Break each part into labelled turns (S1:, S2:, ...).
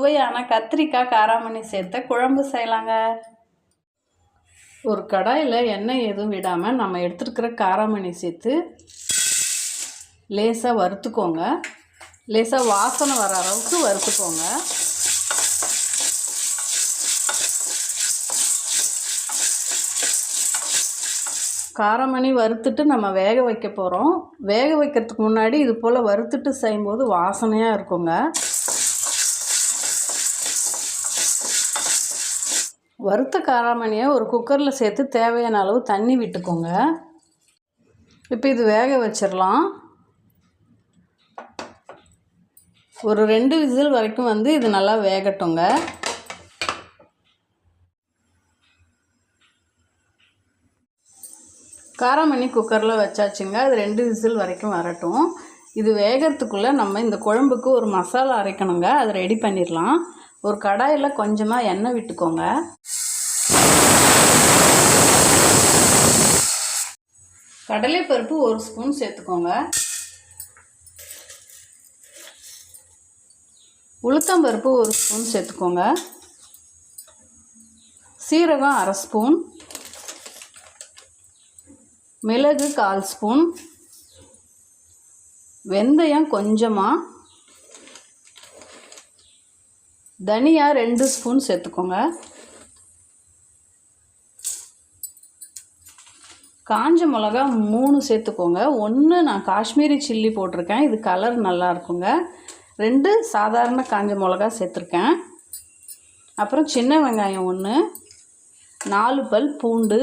S1: சுவையான கத்திரிக்காய் காராமணி சேர்த்த குழம்பு செய்யலாங்க. ஒரு கடாயில் எண்ணெய் எதுவும் விடாமல் நம்ம எடுத்துருக்கிற காராமணி சேர்த்து லேசாக வறுத்துக்கோங்க. லேசாக வாசனை வர அளவுக்கு வறுத்துக்கோங்க. காரமணி வறுத்துட்டு நம்ம வேக வைக்க போகிறோம் வேக வைக்கிறதுக்கு முன்னாடி இது போல் வறுத்துட்டு செய்யும்போது வாசனையாக இருக்குங்க. வறுத்த காராமணியை ஒரு குக்கரில் சேர்த்து தேவையான அளவு தண்ணி விட்டுக்கோங்க. இப்போ இது வேக வச்சிடலாம். ஒரு ரெண்டு விசில் வரைக்கும் வந்து இது நல்லா வேகட்டுங்க. காராமணி குக்கரில் வச்சாச்சுங்க. அது ரெண்டு விசில் வரைக்கும் வரட்டும். இது வேகிறதுக்குள்ளே நம்ம இந்த குழம்புக்கு ஒரு மசாலா அரைக்கணுங்க. அதை ரெடி பண்ணிடலாம். ஒரு கடாயில் கொஞ்சமாக எண்ணெய் விட்டுக்கோங்க. கடலைப்பருப்பு ஒரு ஸ்பூன் சேர்த்துக்கோங்க. உளுத்தம்பருப்பு ஒரு ஸ்பூன் சேர்த்துக்கோங்க. சீரகம் அரை ஸ்பூன். மிளகு கால் ஸ்பூன். வெந்தயம் கொஞ்சமாக தனியா ரெண்டு ஸ்பூன் சேர்த்துக்கோங்க. காஞ்ச மிளகா மூணு சேர்த்துக்கோங்க. ஒன்று நான் காஷ்மீரி சில்லி போட்டிருக்கேன். இது கலர் நல்லா இருக்குங்க. ரெண்டு சாதாரண காஞ்ச மிளகா சேர்த்துருக்கேன். அப்புறம் சின்ன வெங்காயம் ஒன்று நாலு பல் பூண்டு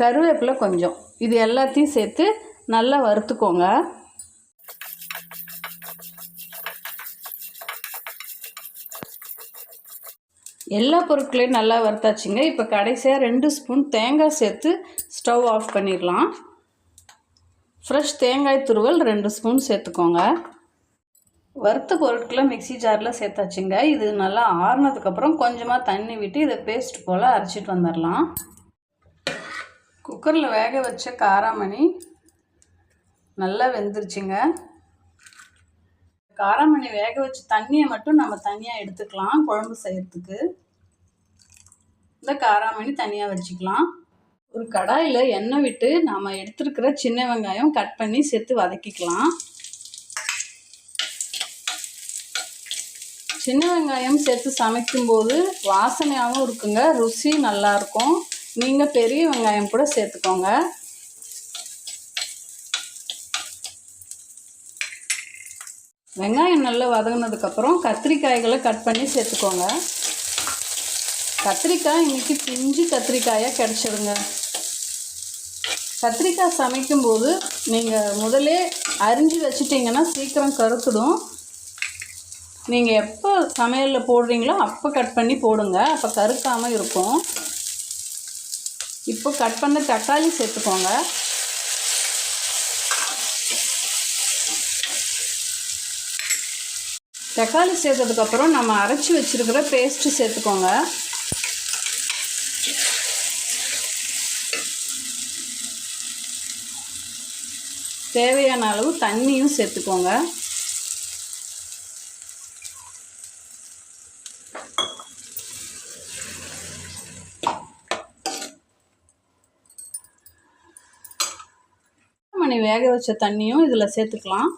S1: கருவேப்பிலை கொஞ்சம். இது எல்லாத்தையும் சேர்த்து நல்லா வறுத்துக்கோங்க. எல்லா பொருட்களையும் நல்லா வறுத்தாச்சுங்க. இப்போ கடைசியாக ரெண்டு ஸ்பூன் தேங்காய் சேர்த்து ஸ்டவ் ஆஃப் பண்ணிடலாம். ஃப்ரெஷ் தேங்காய் துருவல் ரெண்டு ஸ்பூன் சேர்த்துக்கோங்க. வறுத்த பொருட்களை மிக்சி ஜாரில் சேர்த்தாச்சுங்க. இது நல்லா ஆறுனதுக்கப்புறம் கொஞ்சமாக தண்ணி விட்டு இதை பேஸ்ட் போல் அரைச்சிட்டு வந்துடலாம். குக்கரில் வேக வச்ச காராமணி நல்லா வெந்துருச்சுங்க. காராமணி வேக வச்ச தண்ணியை மட்டும் நம்ம தனியாக எடுத்துக்கலாம் குழம்பு செய்கிறதுக்கு இந்த காராமணி தனியாக வச்சுக்கலாம். ஒரு கடாயில் எண்ணெய் விட்டு நாம் எடுத்துருக்கிற சின்ன வெங்காயம் கட் பண்ணி சேர்த்து வதக்கிக்கலாம். சின்ன வெங்காயம் சேர்த்து சமைக்கும்போது வாசனையாகவும் இருக்குங்க. ருசி நல்லாயிருக்கும் நீங்கள் பெரிய வெங்காயம் கூட சேர்த்துக்கோங்க. வெங்காயம் நல்லா வதங்கினதுக்கப்புறம் கத்திரிக்காய்களை கட் பண்ணி சேர்த்துக்கோங்க. கத்திரிக்காய் இன்றைக்கி பிஞ்சு கத்திரிக்காயாக கிடச்சிடுங்க கத்திரிக்காய் சமைக்கும்போது நீங்கள் முதலே அரிஞ்சு வச்சிட்டிங்கன்னா சீக்கிரம் கருத்துடும். நீங்கள் எப்போ சமையலில் போடுறீங்களோ அப்போ கட் பண்ணி போடுங்க. அப்போ கருக்காமல் இருக்கும். இப்போ கட் பண்ண தக்காளி சேர்த்துக்கோங்க. தக்காளி சேர்த்ததுக்கப்புறம் நம்ம அரைச்சி வச்சுருக்கிற பேஸ்ட்டு சேர்த்துக்கோங்க. தேவையான அளவு தண்ணியும் சேர்த்துக்கோங்க. மணி வேக வச்ச தண்ணியும் இதில் சேர்த்துக்கலாம்.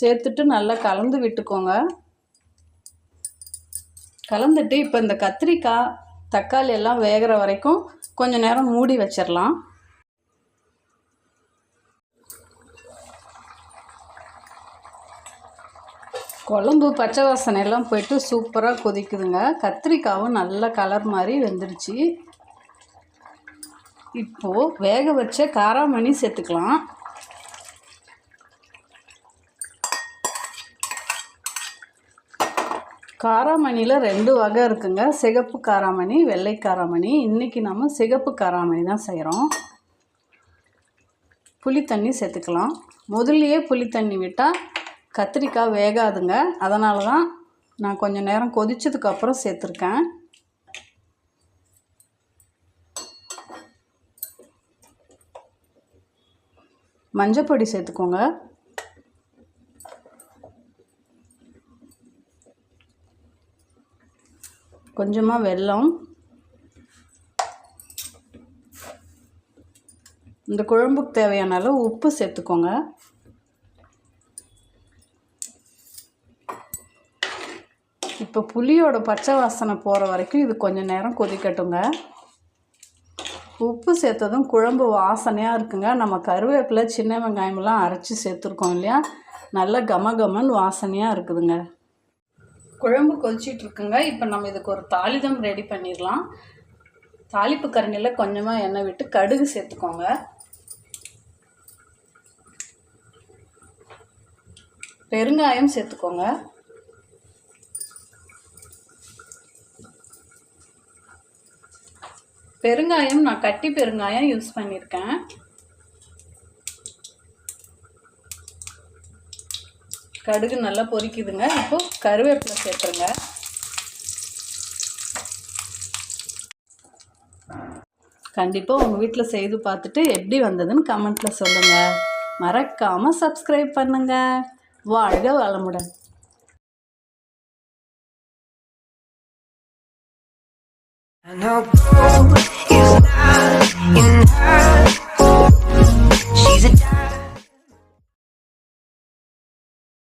S1: சேர்த்துட்டு நல்லா கலந்து விட்டுக்கோங்க. கலந்துட்டு இப்போ இந்த கத்திரிக்காய் தக்காளி எல்லாம் வேகிற வரைக்கும் கொஞ்சம் நேரம் மூடி வச்சிடலாம் குழம்பு பச்சை வாசனை எல்லாம் போயிட்டு சூப்பராக கொதிக்குதுங்க. கத்திரிக்காவும் நல்ல கலர் மாதிரி வெந்துடுச்சு இப்போது வேக வச்ச காராமணி சேர்த்துக்கலாம். காராமணியில் ரெண்டு வகை இருக்குங்க. சிகப்பு காராமணி வெள்ளை காராமணி. இன்றைக்கி நம்ம சிகப்பு காராமணி தான் செய்கிறோம் புளி தண்ணி சேர்த்துக்கலாம். முதல்லையே புளி தண்ணி விட்டால் கத்திரிக்காய் வேகாதுங்க. அதனால தான் நான் கொஞ்சம் நேரம் கொதிச்சதுக்கப்புறம் சேர்த்துருக்கேன். மஞ்சப்பொடி சேர்த்துக்கோங்க. கொஞ்சமாக வெல்லம். இந்த குழம்புக்கு தேவையான அளவு உப்பு சேர்த்துக்கோங்க. இப்போ புளியோட பச்சை வாசனை போகிற வரைக்கும் இது கொஞ்சம் நேரம் கொதிக்கட்டுங்க. உப்பு சேர்த்ததும் குழம்பு வாசனையாக இருக்குங்க. நம்ம கருவேப்பிலை சின்ன வெங்காயமெல்லாம் அரைச்சி சேர்த்துருக்கோம் இல்லையா? நல்ல கம கமன்னு வாசனையாக இருக்குதுங்க. குழம்பு கொதிச்சிட்டு இருக்குங்க இப்போ நம்ம இதுக்கு ஒரு தாளிதம் ரெடி பண்ணிடலாம். தாளிப்பு கரண்டியில் கொஞ்சமாக எண்ணெய் விட்டு கடுகு சேர்த்துக்கோங்க. பெருங்காயம் சேர்த்துக்கோங்க. பெருங்காயம் நான் கட்டி பெருங்காயம் யூஸ் பண்ணியிருக்கேன். கடுகு நல்லா பொரிக்குதுங்க. இப்போ கருவேப்பிலை சேர்த்துருங்க. கண்டிப்பாக உங்கள் வீட்டில் செய்து பார்த்துட்டு எப்படி வந்ததுன்னு கமெண்ட்டில் சொல்லுங்கள் மறக்காமல் சப்ஸ்கிரைப் பண்ணுங்கள் வாழ்க வளமுடன்.